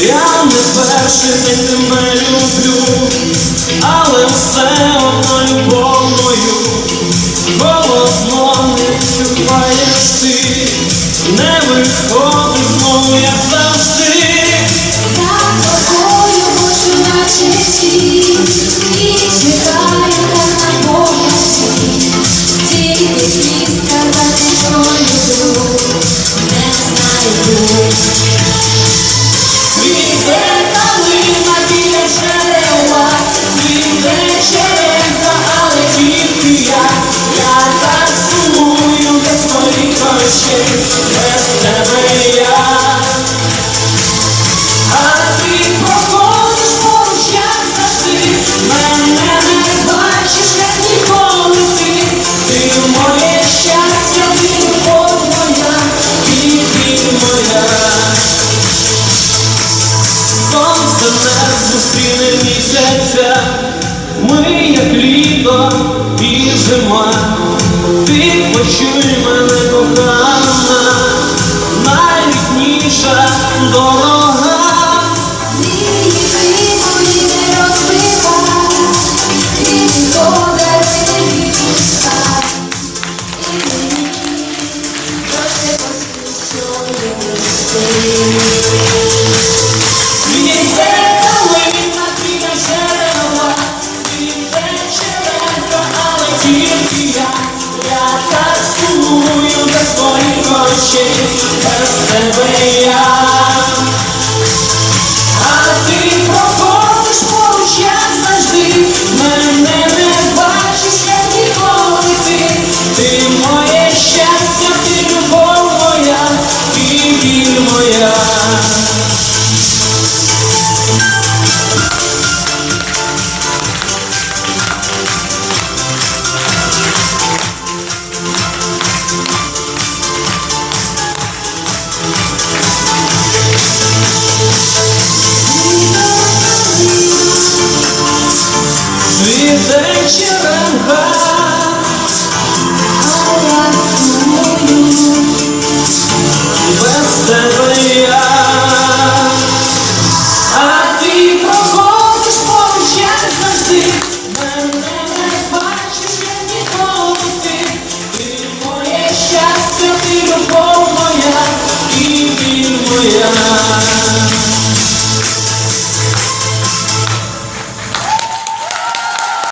перший день тебе люблю, але все одно любовною, холодно не чуваєш ти, не виходиш знову, як завжди. За тобою хочу наче всі, і чекаю на не зустріне місяця, ми як літо і зима. Ти почуй мене, кохана, найрідніша дорога. Мрії ти тільки я, я так сумую без твоїх очей, без тебе я. Hallelujah.